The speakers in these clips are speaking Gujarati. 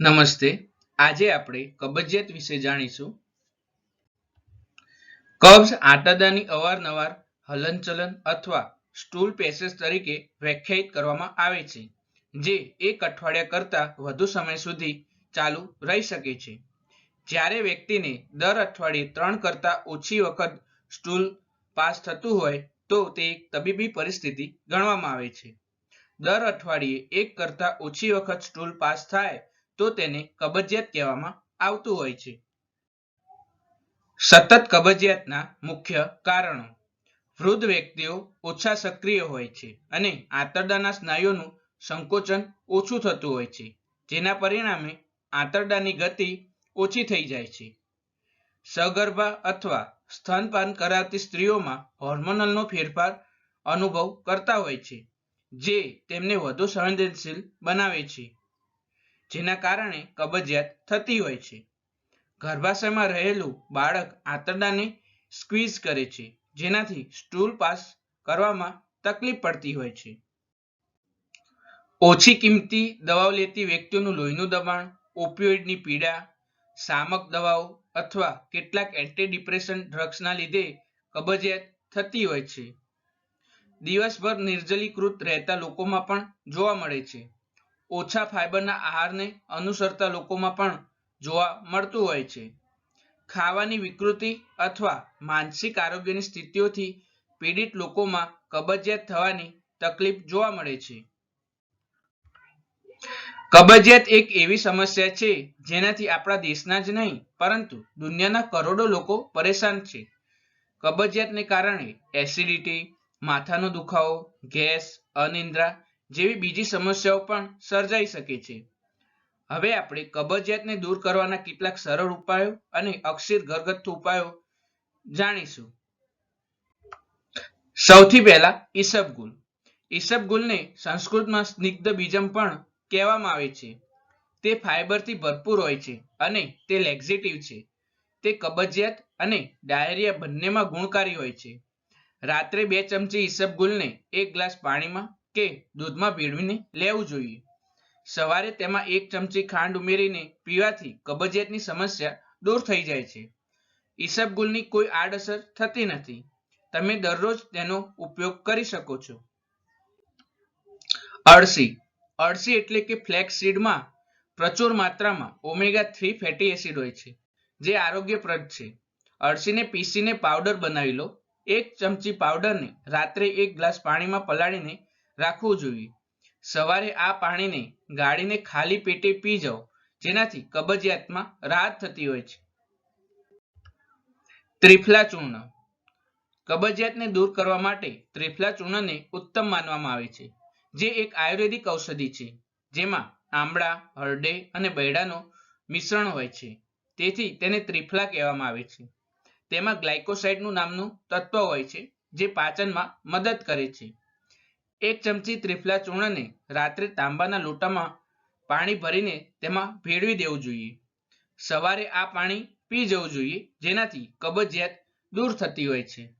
નમસ્તે. આજે આપણે કબજિયાત વિશે જાણીશું. કબ્જ આંટાદાની અવારનવાર હલનચલન અથવા સ્ટૂલ પેસેજ તરીકે વ્યાખ્યાયિત કરવામાં આવે છે, જે એક અઠવાડિયા કરતાં વધુ સમય સુધી ચાલુ રહી શકે છે. જ્યારે વ્યક્તિને દર અઠવાડિયે ત્રણ કરતાં ઓછી વખત સ્ટૂલ પાસ થતું હોય, તો તે એક તબીબી પરિસ્થિતિ ગણવામાં આવે છે. દર અઠવાડિયે એક કરતાં ઓછી વખત સ્ટૂલ પાસ થાય તો તેને કબજિયાત કહેવામાં આવતું હોય છે. સતત કબજિયાતના મુખ્ય કારણો. વૃદ્ધ વ્યક્તિઓ ઓછા સક્રિય હોય છે અને આંતરડાના સ્નાયુઓનું સંકોચન ઓછું થતું હોય છે, જેના પરિણામે આંતરડાની ગતિ ઓછી થઈ જાય છે. સગર્ભા અથવા સ્તનપાન કરાવતી સ્ત્રીઓમાં હોર્મોનલનો ફેરફાર અનુભવ કરતા હોય છે, જે તેમને વધુ સંવેદનશીલ બનાવે છે. જેના કારણે કબજિયાત થતી હોય છે. ગર્ભાશયમાં રહેલું બાળક આંતરડાને સ્ક્વીઝ કરે છે, જેનાથી સ્ટૂલ પાસ કરવામાં તકલીફ પડતી હોય છે. ઓછી કિંમતી દવાઓ લેતી વ્યક્તિઓનું લોહીનું દબાણ, ઓપિયોઇડની પીડા, શામક દવાઓ અથવા કેટલાક એન્ટીડિપ્રેશન ડ્રગ્સના લીધે કબજિયાત થતી હોય છે. દિવસભર નિર્જલીકૃત રહેતા લોકોમાં પણ જોવા મળે છે. ઓછા ફાઇબરના આહારને અનુસરતા લોકોમાં પણ જોવા મળતું હોય છે. ખાવાની વિકૃતિ અથવા માનસિક આરોગ્યની સ્થિતિઓથી પીડિત લોકોમાં કબજિયાત થવાની તકલીફ જોવા મળે છે. કબજિયાત એક એવી સમસ્યા છે જેનાથી આપણા દેશના જ નહીં, પરંતુ દુનિયાના કરોડો લોકો પરેશાન છે. કબજિયાતને કારણે એસિડિટી, માથાનો દુખાવો, ગેસ, અનિદ્રા જેવી બીજી સમસ્યાઓ પણ સર્જાઈ શકે છે. હવે આપણે કબજિયાતને દૂર કરવાના કેટલાક સરળ ઉપાયો અને અક્ષીર ઘરગથ્થુ ઉપાયો જાણીશું. સૌથી પહેલા ઈસબગુલ ઈસબગુલને સંસ્કૃતમાં સ્નિગ્ધ બીજમ પણ કહેવામાં આવે છે. તે ફાઇબરથી ભરપૂર હોય છે અને તે લેક્ઝિટિવ છે. તે કબજિયાત અને ડાયરિયા બંનેમાં ગુણકારી હોય છે. રાત્રે બે ચમચી ઈસબગુલને એક ગ્લાસ પાણીમાં કે દૂધમાં ભેળવીને લેવું જોઈએ. સવારે તેમાં એક ચમચી ખાંડ ઉમેરીને પીવાથી કબજિયાતની સમસ્યા દૂર થઈ જાય છે. ઈસબગુલની કોઈ આડઅસર થતી નથી. તમે દરરોજ તેનો ઉપયોગ કરી શકો છો. અળસી. અળસી એટલે કે ફ્લેક્સ સીડમાં પ્રચુર માત્રામાં ઓમેગા થ્રી ફેટી એસિડ હોય છે, જે આરોગ્યપ્રદ છે. અળસીને પીસીને પાવડર બનાવી લો. એક ચમચી પાવડરને રાત્રે એક ગ્લાસ પાણીમાં પલાળીને રાખવું જોઈએ. સવારે આ પાણીને ગાળીને ખાલી પેટે પી જાઓ, જેનાથી કબજિયાતમાં રાહત થતી હોય છે. ત્રિફલા ચૂર્ણ. કબજિયાતને દૂર કરવા માટે ત્રિફલા ચૂર્ણને ઉત્તમ માનવામાં આવે છે, જે એક આયુર્વેદિક ઔષધિ છે, જેમાં આમળા, હરડે અને બૈડાનો મિશ્રણ હોય છે. તેથી તેને ત્રિફલા કહેવામાં આવે છે. તેમાં ગ્લાયકોસાઇડનું નામનું તત્વ હોય છે, જે પાચનમાં મદદ કરે છે. એક ચમચી ત્રિફલા ચૂર્ણને રાત્રે તાંબાના લોટામાં પાણી ભરીને તેમાં ભેળવી દેવું જોઈએ. સવારે આ પાણી પી જવું જોઈએ, જેનાથી કબજિયાત દૂર થતી હોય છે.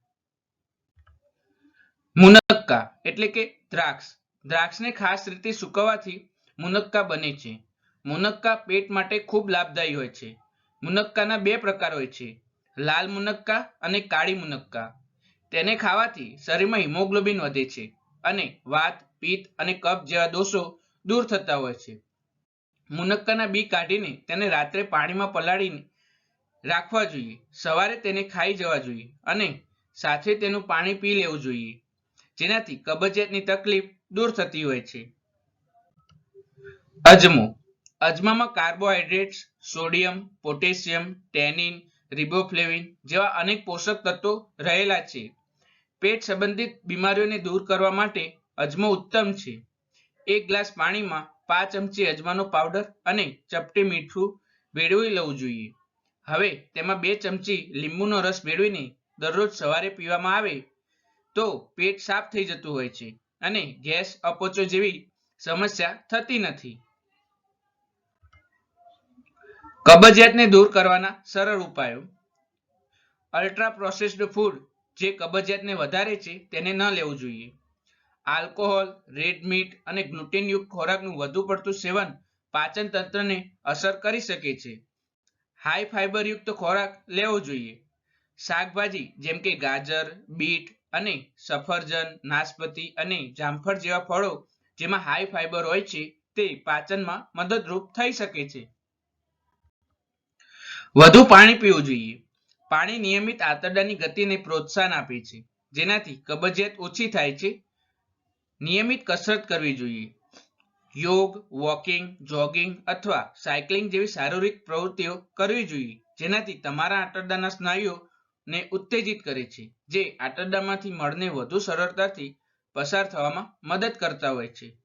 મુનક્કા એટલે કે દ્રાક્ષ. દ્રાક્ષને ખાસ રીતે સુકવવાથી મુનક્કા બને છે. મુનક્કા પેટ માટે ખૂબ લાભદાયી હોય છે. મુનક્કાના બે પ્રકાર હોય છે. લાલ મુનક્કા અને કાળી મુનક્કા. તેને ખાવાથી શરીરમાં હિમોગ્લોબિન વધે છે. અને વાત, પિત્ત અને કફ જેવા દોષો દૂર થતા હોય છે. મુનક્કાના બી કાઢીને તેને રાત્રે પાણીમાં પલાળીને રાખવા જોઈએ. સવારે તેને ખાઈ જવા જોઈએ અને સાથે તેનું પાણી પી લેવું જોઈએ, જેનાથી કબજિયાતની તકલીફ દૂર થતી હોય છે. અજમો. અજમામાં carbohydrates sodium, potassium, tannin, riboflavin જેવા અનેક પોષક તત્વો રહેલા છે. પેટ સંબંધિત બીમારીઓને દૂર કરવા માટે અજમો ઉત્તમ છે. એક ગ્લાસ પાણીમાં પાંચ ચમચી અજમાનો પાવડર અને ચપટી મીઠું ભેળવી લેવું જોઈએ. હવે તેમાં બે ચમચી લીંબુનો રસ ભેળવીને દરરોજ સવારે પીવામાં આવે તો પેટ સાફ થઈ જતું હોય છે અને ગેસ અપચો જેવી સમસ્યા થતી નથી. કબજિયાતને દૂર કરવાના સરળ ઉપાયો. અલ્ટ્રા પ્રોસેસ્ડ ફૂડ જે કબજિયાતને વધારે છે તેને ન લેવું જોઈએ. આલ્કોહોલ, રેડ મીટ અને ગ્લુટેનયુક્ત ખોરાકનું વધુ પડતું સેવન પાચન તંત્રને અસર કરી શકે છે. હાઈ ફાઈબરયુક્ત ખોરાક લેવો જોઈએ. શાકભાજી જેમ કે ગાજર, બીટ અને સફરજન, નાશપતી અને જામફળ જેવા ફળો જેમાં હાઈ ફાઈબર હોય છે તે પાચનમાં મદદરૂપ થઈ શકે છે. વધુ પાણી પીવું જોઈએ. પાણી નિયમિત આંતરડાની ગતિને પ્રોત્સાહન આપે છે. જેનાથી કબજિયાત ઓછી થાય છે. નિયમિત કસરત કરવી જોઈએ. યોગ, વોકિંગ, જોગિંગ અથવા સાયકલિંગ જેવી શારીરિક પ્રવૃત્તિઓ કરવી જોઈએ. જેનાથી તમારા આંતરડાના સ્નાયુઓને ઉત્તેજિત કરે છે. જે આંતરડામાંથી મળને વધુ સરળતાથી પસાર થવામાં મદદ કરતા હોય છે.